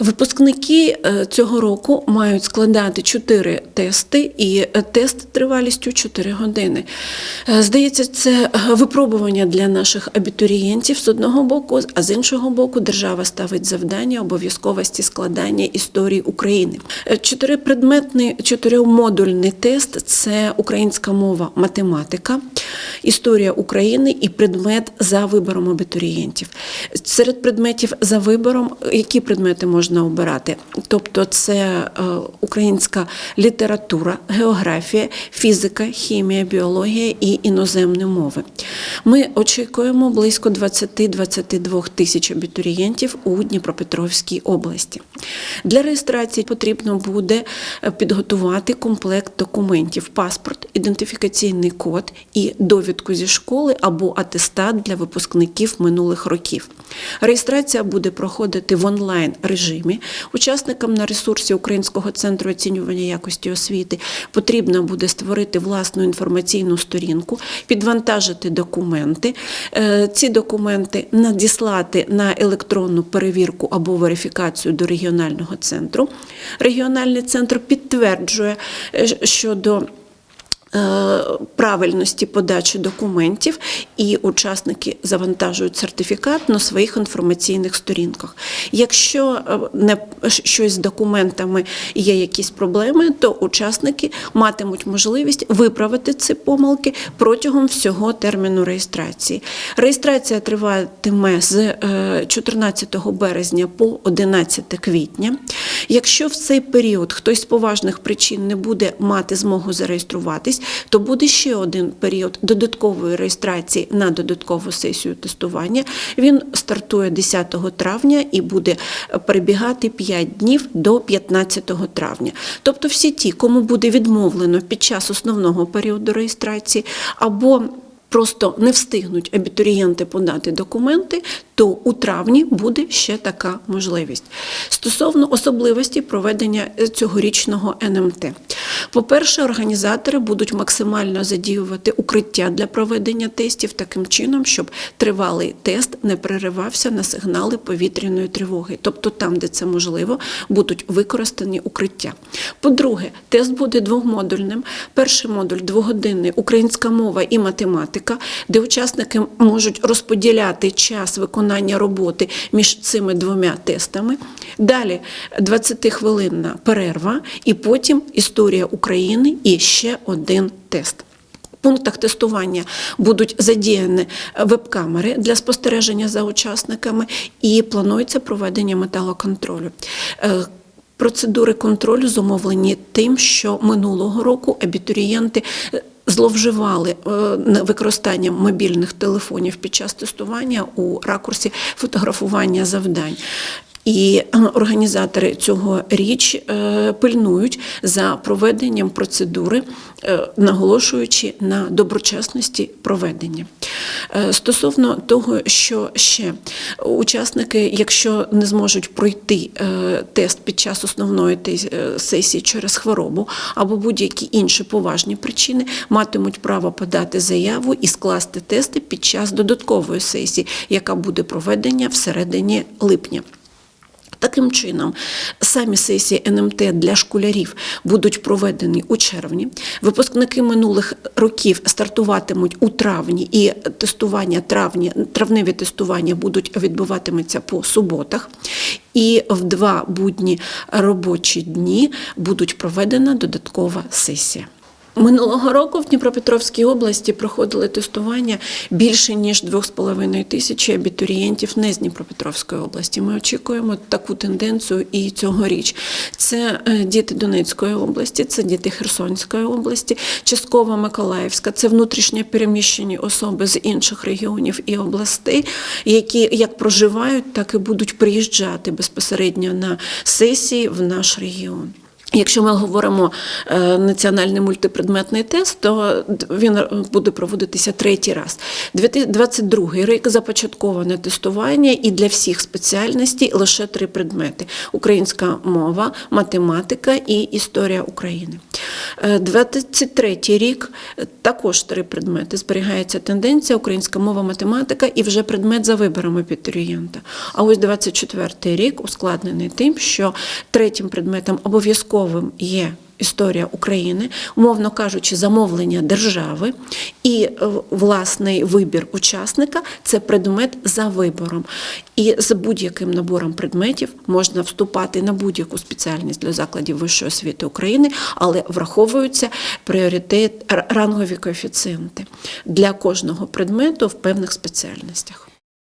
Випускники е, цього року мають складати 4 тести, і е, тест тривалістю 4 години. Е, Здається, це випробування для наших абітурієнтів з одного боку, а з іншого боку, держава ставить завдання обов'язковості складання історії України. Чотирипредметний, чотиримодульний тест це українська мова, математика, історія України і предмет за вибором абітурієнтів. Серед предметів за вибором, які предмети можна обирати? Тобто, це е, українська література, географія, фізика, хімія, біологія і іноземні мови. Ми очікуємо близько 20-22 тисяч абітурієнтів у Дніпропетровській області. Для реєстрації потрібно буде е, підготувати комплект документів: паспорт, ідентифікаційний код і довідку зі школи або атестат для випускників минулих років. Реєстрація буде проходити в онлайн режимі. Учасникам на ресурсі Українського центру оцінювання якості освіти потрібно буде створити власну інформаційну сторінку, підвантажити документи. Е, Ці документи надіслати на електронну перевірку або верифікацію до регіонального центру. Регіональний центр підтверджує е, щодо правильності подачі документів, і учасники завантажують сертифікат на своїх інформаційних сторінках. Якщо е, не щось з документами є якісь проблеми, то учасники матимуть можливість виправити ці помилки протягом всього терміну реєстрації. Реєстрація триватиме з е, 14 березня по 11 квітня. Якщо в цей період хтось з поважних причин не буде мати змогу зареєструватись, то буде ще один період додаткової реєстрації на додаткову сесію тестування. Він стартує 10 травня і буде перебігати 5 днів до 15 травня. Тобто всі ті, кому буде відмовлено під час основного періоду реєстрації або Просто не встигнуть абітурієнти подати документи, то у травні буде ще така можливість. Стосовно особливості проведення е, цьогорічного НМТ. По-перше, організатори будуть максимально задіювати укриття для проведення тестів таким чином, щоб тривалий тест не переривався на сигнали повітряної тривоги. Тобто там, де це можливо, будуть використані укриття. По-друге, тест буде двомодульним. Перший модуль двогодинний українська мова і математика, де учасники можуть розподіляти час виконання роботи між цими двома тестами. Далі 20-хвилинна перерва, і потім історія України і ще один тест. В пунктах тестування будуть задіяні веб-камери для спостереження за учасниками і планується проведення металоконтролю. Е, Процедури контролю зумовлені тим, що минулого року абітурієнти е, зловживали е, використанням мобільних телефонів під час тестування у ракурсі фотографування завдань. І е, організатори цього річ е, пильнують за проведенням процедури, наголошуючи на доброчесності проведення. Е, Стосовно того, що ще учасники, якщо не зможуть пройти е, тест під час основної е, сесії через хворобу або будь-які інші поважні причини, матимуть право подати заяву і скласти тести під час додаткової сесії, яка буде проведення всередині липня. Таким чином, самі сесії НМТ для школярів будуть проведені у червні. Випускники минулих років стартуватимуть у травні, і тестування травні, травневі тестування будуть відбуватимуться по суботах. І в два будні робочі дні будуть проведена додаткова сесія. Минулого року в Дніпропетровській області проходили тестування більше ніж 2,5 тисячі абітурієнтів не з Дніпропетровської області. Ми очікуємо таку тенденцію і цьогоріч. Це е, діти Донецької області, це діти Херсонської області, частково Миколаївська, це внутрішньо переміщені особи з інших регіонів і областей, які як проживають, так і будуть приїжджати безпосередньо на сесії в наш регіон. Якщо ми говоримо е, національний мультипредметний тест, то він е, буде проводитися третій раз. 2022 рік започатковане тестування і для всіх спеціальностей лише три предмети: українська мова, математика і історія України. 23 рік е, також три предмети. Зберігається тенденція українська мова, математика і вже предмет за вибором абітурієнта. А ось 24 рік ускладнений тим, що третім предметом обов'язковим є. Історія України, умовно кажучи, замовлення держави і е, власний вибір учасника це предмет за вибором. І з будь-яким набором предметів можна вступати на будь-яку спеціальність для закладів вищої освіти України, але враховуються пріоритет рангові коефіцієнти для кожного предмету в певних спеціальностях.